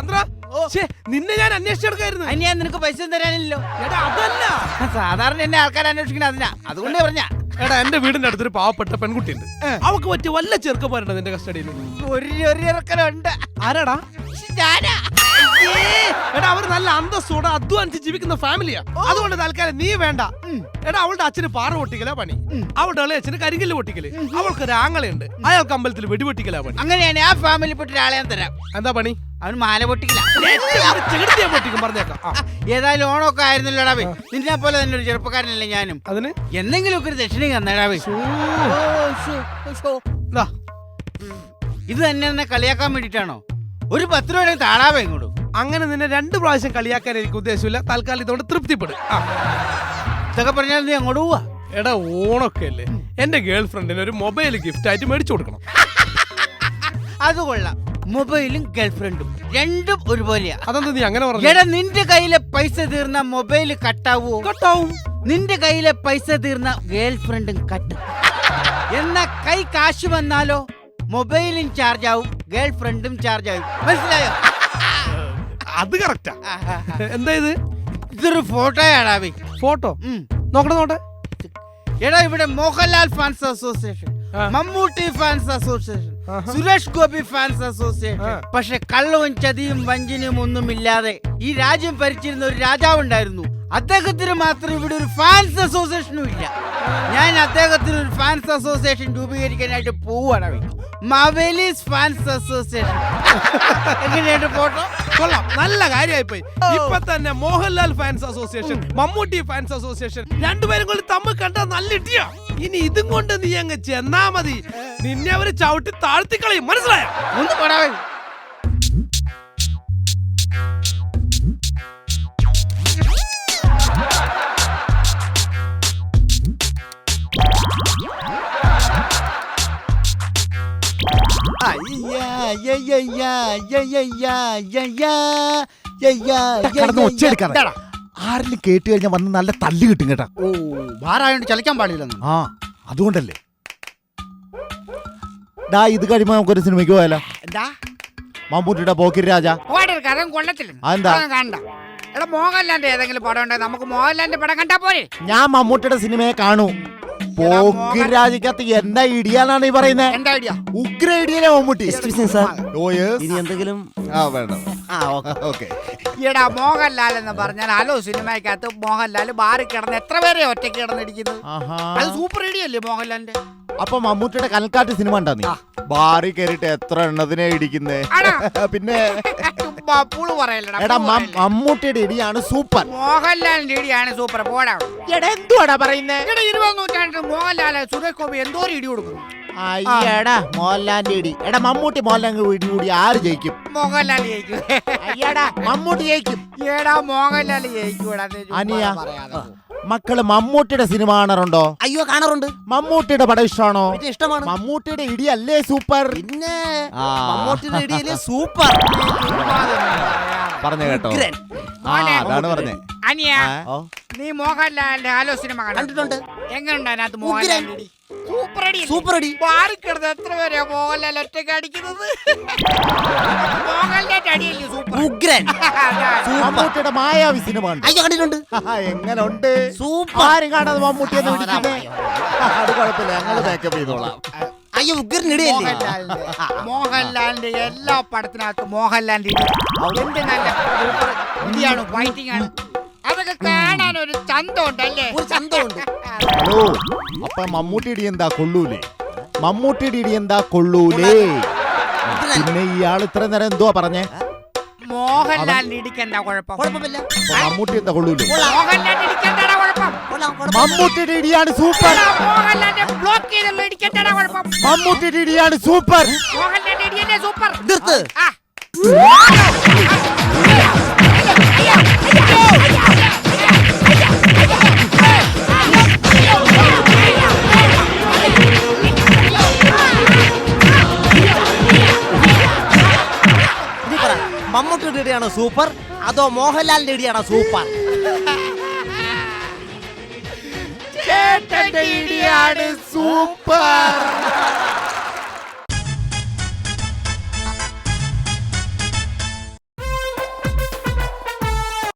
ചന്ദ്ര നിന്നെ ഞാൻ അന്വേഷിച്ചെടുക്കായിരുന്നു. അതിന് ഞാൻ നിനക്ക് പൈസ തരാനില്ലോ എടാ അതല്ല. സാധാരണ എന്നെ ആൾക്കാർ അന്വേഷിക്കണ അതിനാ. അതുകൊണ്ടേ പറഞ്ഞ. എടാ എന്റെ വീടിന്റെ അടുത്തൊരു പാവപ്പെട്ട പെൺകുട്ടി ഉണ്ട് അവക്ക് പറ്റിയ വല്ല ചെറുക്കന്മാരുണ്ട് നിന്റെ കസ്റ്റഡിയിൽ ഒരു ഒരു ഇറക്കലുണ്ട് ആരാടാ? ഞാനാ. എടാ അവർ നല്ല അന്തസ്സോടെ അധ്വാനിച്ച് ജീവിക്കുന്ന ഫാമിലിയാ. അതുകൊണ്ട് തൽക്കാലം നീ വേണ്ട. എടാ അവളുടെ അച്ഛന് പാറ പൊട്ടിക്കലാ പണി. അവളുടെ ഇളയ അച്ഛന് കരിങ്കല്ല് പൊട്ടിക്കൽ. അവൾക്ക് ഒരു ആങ്ങളയുണ്ട് അയാൾക്ക് അമ്പലത്തിൽ വെടിപൊട്ടിക്കലാ പണി. അങ്ങനെയാണ് ആ ഫാമിലി ഒരാളെ ഞാൻ തരാം. എന്താ പണി? അവൻ മാല പൊട്ടിക്കില്ല. പൊട്ടിക്കും പറഞ്ഞേക്കാം. ഏതായാലും ഓണമൊക്കെ ആയിരുന്നല്ലോടാവേ നിന്നെ പോലെ തന്നെ ഒരു ചെറുപ്പക്കാരനല്ലേ ഞാനും. അതിന്? എന്തെങ്കിലുമൊക്കെ ഒരു ദക്ഷിണയും തന്നേടാവേ ഇത് തന്നെ എന്നെ കളിയാക്കാൻ വേണ്ടിട്ടാണോ ഒരു പത്ത് രൂപയുടെ താഴാവേ ഇങ്ങോട്ട്. അങ്ങനെ നിന്നെ രണ്ട് പ്രാവശ്യം കളിയാക്കാൻ എനിക്ക് ഉദ്ദേശമില്ല. തൽക്കാലം ഇതോടെ തൃപ്തിപ്പെടും. ഇതൊക്കെ പറഞ്ഞാൽ നീ അങ്ങോട്ട് പോവാ. എടാ ഓണൊക്കെ അല്ലേ? എന്റെ ഗേൾ ഫ്രണ്ടിന് ഒരു മൊബൈൽ ഗിഫ്റ്റ് ആയിട്ട് മേടിച്ചു കൊടുക്കണം. അത് കൊള്ളാം. മൊബൈലും ഗേൾഫ്രണ്ടും രണ്ടും ഒരുപോലെയാ. അതെന്താ നീ അങ്ങനെ പറഞ്ഞു? എടാ നിന്റെ കയ്യിലെ പൈസ തീർന്ന മൊബൈൽ കട്ടാവോ? കട്ടാവും. നിന്റെ കയ്യിലെ പൈസ തീർന്ന ഗേൾഫ്രണ്ടും കട്ട്. എന്നാ കൈ കാശ് വന്നാലോ മൊബൈലും ചാർജ് ആവും ഗേൾഫ്രണ്ടും ചാർജ് ആവും മനസ്സിലായോ? അത് കറക്റ്റാ. എന്താ ഇത്? ഇതൊരു ഫോട്ടോയാടാ ഫോട്ടോ? നോക്കണം നോക്കട്ടെ നോട്ടെ എടാ ഇവിടെ Mohanlal fans association Mammootty fans association. Suresh Gopi fans association. പക്ഷെ കള്ളവും ചതിയും വഞ്ചനയും ഒന്നുമില്ലാതെ ഈ രാജ്യം ഭരിച്ചിരുന്ന ഒരു രാജാവ് ഉണ്ടായിരുന്നു അദ്ദേഹത്തിന് മാത്രം ഇവിടെ ഒരു ഫാൻസ് അസോസിയേഷനും ഇല്ല. ഞാൻ അദ്ദേഹത്തിന് ഒരു ഫാൻസ് അസോസിയേഷൻ രൂപീകരിക്കാനായിട്ട് പോവുകയാണ് മവേലീസ് ഫാൻസ് അസോസിയേഷൻ എങ്ങനെയുണ്ട് ഫോട്ടോ? കൊള്ളാം. നല്ല കാര്യമായി പോയി ഇപ്പൊ തന്നെ Mohanlal fans association Mammootty fans association രണ്ടുപേരും കൂടി തമ്മിൽ കണ്ടാൽ നല്ല ഇട്ടിയാ ഇനി ഇതും കൊണ്ട് നീ അങ്ങ് ചെന്നാ മതി. നിന്നെ അവർ ചവിട്ടി താഴ്ത്തിക്കളയും. മനസ്സിലായോ? ഒന്ന് പടാവേ കടന്ന് ഒച്ച എടുക്കാതെ ആരെങ്കിലും കേട്ട് കഴിഞ്ഞാൽ വന്ന് നല്ല തല്ല് കിട്ടും കേട്ടാ. ഓ ഭാരമായോണ്ട് ചലിക്കാൻ പാടില്ലെന്ന്. ആ അതുകൊണ്ടല്ലേ. ഡാ ഇത് കഴിയുമ്പോ നമുക്കൊരു സിനിമയ്ക്ക് പോയാലോ? എന്താ? മമ്മൂട്ടിയുടെ പോക്കിരി രാജ. പോവാടെ കഥം കൊള്ളത്തില്ല. അതെന്താ? അതൊന്നും കാണണ്ട. എടാ മോഹൻലാലിന്റെ ഏതെങ്കിലും പടം ഉണ്ടെങ്കിൽ നമുക്ക് മോഹൻലാലിന്റെ പടം കണ്ടാ പോരെ. ഞാൻ മമ്മൂട്ടിയുടെ സിനിമയെ കാണൂ. പോക്കിരി രാജക്കകത്ത് എന്താ ഇടിയാന്നാണ് ഈ പറയുന്നത് എന്താ ഐഡിയ? ഉഗ്ര ഇടിയല്ലേ മമ്മൂട്ടി? ഓ യെസ് ഇനി എന്തെങ്കിലും ആ വേണ്ട. ആ ഓക്കെ. ഓക്കെ. ഈടാ മോഹൻലാൽ എന്ന് പറഞ്ഞാൽ ഹലോ സിനിമയ്ക്കകത്ത് മോഹൻലാൽ ബാറി കിടന്ന് എത്ര പേരെ ഒറ്റയ്ക്ക് കിടന്നിരിക്കുന്നത് ആഹാ. അത് സൂപ്പർ ഇടിയല്ലേ മോഹൻലാലിന്റെ? അപ്പൊ മമ്മൂട്ടിയുടെ കൽക്കാട്ട് സിനിമ ഉണ്ടാ നീ? ബാറി കയറിയിട്ട് എത്ര എണ്ണത്തിനെ ഇടിക്കുന്നേ? പിന്നെ ചുമ്മാ പുളു പറയല്ലടാ എടാ പുളു മം- പറയല്ലേ. മമ്മൂട്ടിയുടെ ഇടിയാണ് സൂപ്പർ. മോഹൻലാലിന്റെ ഇടിയാണ് സൂപ്പർ പോടാ. എടാ എന്തുവാടാ പറയുന്നേ? ഇവിടെ ഇരുപത് നൂറ്റാണ്ടിൽ മോഹൻലാൽ സുരേഷ് ഗോപി എന്തോരം ഇടി കൊടുക്കും അയ്യടാ. മോഹൻലാലിന്റെ ഇടി. എടാ മമ്മൂട്ടി മോഹൻലാൽ ഇടി കൂടി ആര് ജയിക്കും? മോഹൻലാൽ ജയിക്കും. അയ്യടാ മമ്മൂട്ടി ജയിക്കും. ഏടാ മോഹൻലാൽ ജയിക്കൂടാ. അനിയ മക്കൾ മമ്മൂട്ടിയുടെ സിനിമ കാണാറുണ്ടോ? അയ്യോ കാണാറുണ്ട്. മമ്മൂട്ടിയുടെ പടം ഇഷ്ടമാണോ ഇഷ്ടമാണ്. മമ്മൂട്ടിയുടെ ഇടിയല്ലേ സൂപ്പർ? പിന്നെ ആ. മമ്മൂട്ടിയുടെ ഇടയിൽ സൂപ്പർ. പറഞ്ഞു കേട്ടോ. ആ അതാണ് പറഞ്ഞേ. അനിയ. നീ മോഹൻലാലിന്റെ ഹലോ സിനിമ കണ്ടിട്ടുണ്ട്. എങ്ങനെയുണ്ട് അതിനകത്ത് സൂപ്പർ അടി സൂപ്പർ അടി മാറിക്കിടന്ന് എത്ര പേരെയാ മോഹൻലാൽ ഒറ്റയ്ക്ക് അടിക്കുന്നത്? മോഹൻലാലിന്റെ അടിയല്ലേ സൂപ്പർ? ഉഗ്രൻ. മമ്മൂട്ടിയുടെ മായാവി സിനിമ ഉണ്ട് അയ്യോ കണ്ടിട്ടുണ്ട്. എങ്ങനെ ഉണ്ട് സൂപ്പർ. ആരും കാണാതെ മമ്മൂട്ടി എന്ന് വിളിക്കുന്നേ അത് കുഴപ്പമില്ല. മേക്കപ്പ് ചെയ്തോളാം. അയ്യോ മോഹൻലാലിന്റെ. എല്ലാ പടത്തിനകത്തും മോഹൻലാലിന്റെ എന്ത് നല്ല ഇടിയാണ് ഫൈറ്റിംഗ് ആണ്. ഒരു ചന്തമുണ്ടല്ലേ? ഒരു ചന്തമുണ്ട്. ഹലോ അപ്പൊ മമ്മൂട്ടി ഇടി എന്താ കൊള്ളൂലേ? മമ്മൂട്ടിയുടെ ഇടി എന്താ കൊള്ളൂലേ? പിന്നെ ഇയാൾ ഇത്ര നേരം എന്തുവാ പറഞ്ഞേ? മോഹൻലാലിന്റെ ഇടിക്ക് എന്താ കുഴപ്പം? കുഴപ്പമില്ല. അപ്പൊ മമ്മൂട്ടി എന്താ കൊള്ളൂലേ? മോഹൻലാലിന്റെ ഇടിക്ക് എന്താടാ കുഴപ്പം? കൊള്ളാം കുഴപ്പമില്ല. മമ്മൂട്ടിയുടെ ഇടിയാണ് സൂപ്പർ. എടാ, മോഹൻലാലിന്റെ ബ്ലോക്ക് ചെയ്തുള്ള ഇടിക്ക് എന്താടാ കുഴപ്പം? മമ്മൂട്ടിയുടെ ഇടിയാണ് സൂപ്പർ. മോഹൻലാലിന്റെ ഇടിയല്ലേ സൂപ്പർ? നിർത്ത്. ആ. നീ മമ്മൂട്ടിയുടെ ഇടിയാണോ സൂപ്പർ. അതോ മോഹൻലാൽ ഇടിയാണോ സൂപ്പർ? ചേട്ടന്റെ ഇടിയാണ് സൂപ്പർ.